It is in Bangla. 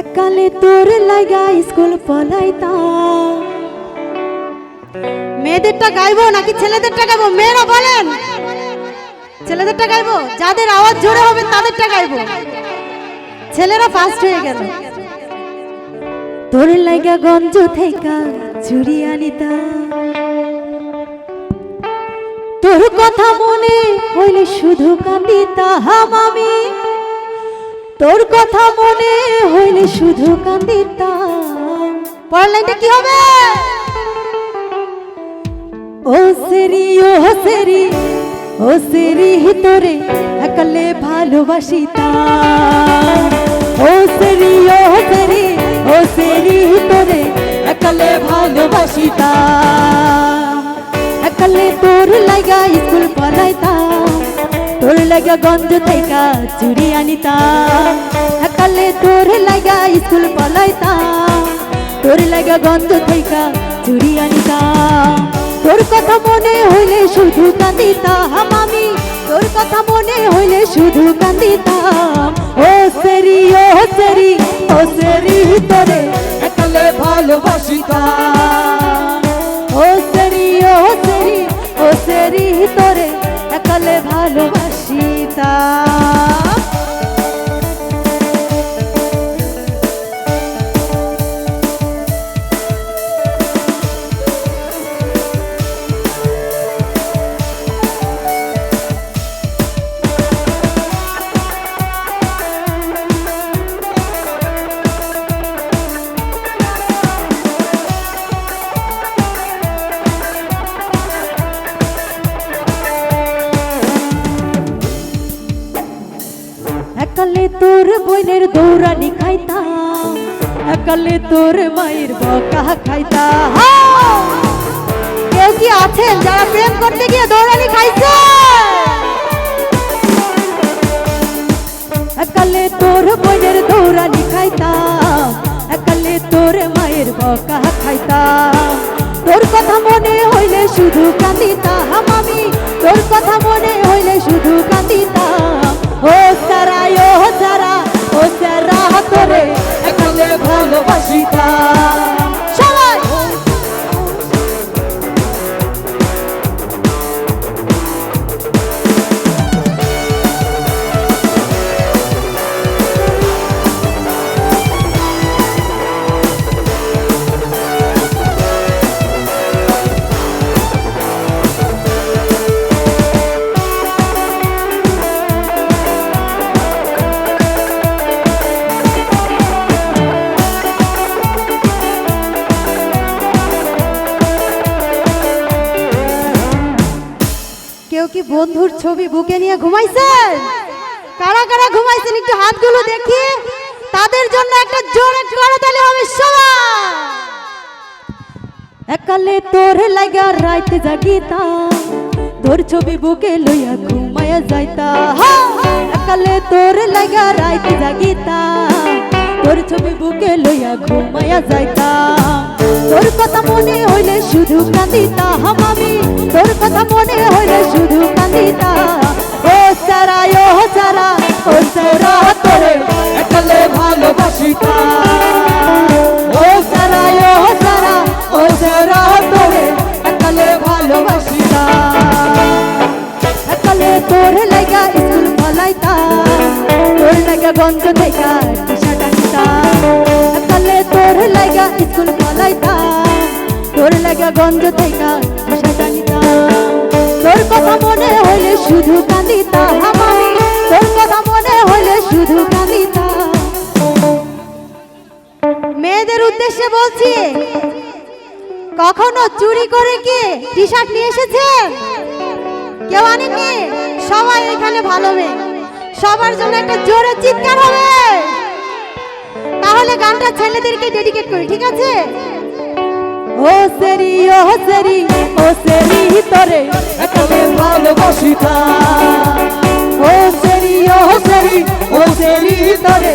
এককালে তোর লাগা স্কুল পলাইতাম। মেয়েদেরটা গাইবো নাকি ছেলেদেরটা গাইবো? মেয়েরা বলেন। ছেলেদেরটা গাইবো? যাদের আওয়াজ জোরে হবে তাদেরটা গাইবো। ছেলেরা ফার্স্ট হয়ে গেল। তোর লাগা গঞ্জ থেকে চুরি আনিতা তোর কথা মনে হইলে শুধু কান্দিতাম আমি। তোর কথা মনে হইলে শুধু কান্দিতাম পরের কি হবে? ও সেরি ও সেরি ও সেরি তোরে একলে ভালোবাসিতাম। ও সেরি ও সেরি ও সেরি তোরে একলে ভালোবাসিতাম। একলে তোর লাগা স্কুল পড়াইতাম। লাগা গঞ্জ থেকে চুরি আনিতাম একলে তোর লাগা স্কুল পড়াইতাম তোর লাগা গঞ্জ থেকে চুরি আনিতাম তোর কথা মনে হইলে শুধু কান্দিতাম আমি। তোর কথা মনে হইলে শুধু কান্দিতাম ও সেরি ও সেরি ও সেরি তোরে একলে ভালোবাসিতাম ও সেরি ও সেরি ও সেরি তোরে একলে ভালোবাসিতাম একালে তোর বোনের দৌড়ানি খাইতাম, একালে তোর মায়ের বকা খাইতাম। কেউ কি আছেন যারা প্রেম করতে গিয়ে দৌড়ানি খাইছে একালে তোর বোনের দৌড়ানি খাইতাম, একালে তোর মায়ের বকা খাইতাম। তোর কথা মনে হইলে শুধু কান্দিতাম আমি, তোর কথা মনে হইলে শুধু কান্দিতাম কি বন্ধুর ছবি বুকে নিয়ে ঘুমাইছেন? কারা কারা ঘুমাইছেন একটু হাতগুলো দেখি। তাদের জন্য একটা জোরে করতালি হবে সবাই একালে তোর লাগা রাইতে জাগিতা তোর ছবি বুকে লইয়া ঘুমায়া যাইতা একালে তোর লাগা রাইতে জাগিতা তোর ছবি বুকে লইয়া ঘুমায়া যাইতাম। তোর কথা মনে হইলে শুধু কান্দিতাম আমি তোর কথা মনে হইলে শুধু কান্দিতাম ও সারা ও সারা ও সারা তোরে একলে ভালোবাসিতাম ও সারা ও সারা ও সারা তোরে একলে ভালোবাসিতাম সকালে তোর লাগা স্কুল ফলাইতা তোর লাগা গন্ধ থেকে গন্ধ থেকে তোর কথা মনে হইলে শুধু কান্দিতা আমি তোর কথা মনে হইলে শুধু কান্দিতা মেয়েদের উদ্দেশ্যে বলছি, কখনো চুরি করে কি টি শার্ট নিয়ে এসেছেন কেউ আনেননি? সবাই এখানে ভালো মেয়ে। সবার জন্য একটা জোরে চিৎকার হবে। তাহলে গানটা ছেলেদেরকে ডেডিকেট করি, ঠিক আছে? সেরি, ও সেরি ও সেরি তোরে একলে ভালোবাসিতাম ও সেরি ও সেরি ও সেরি তোরে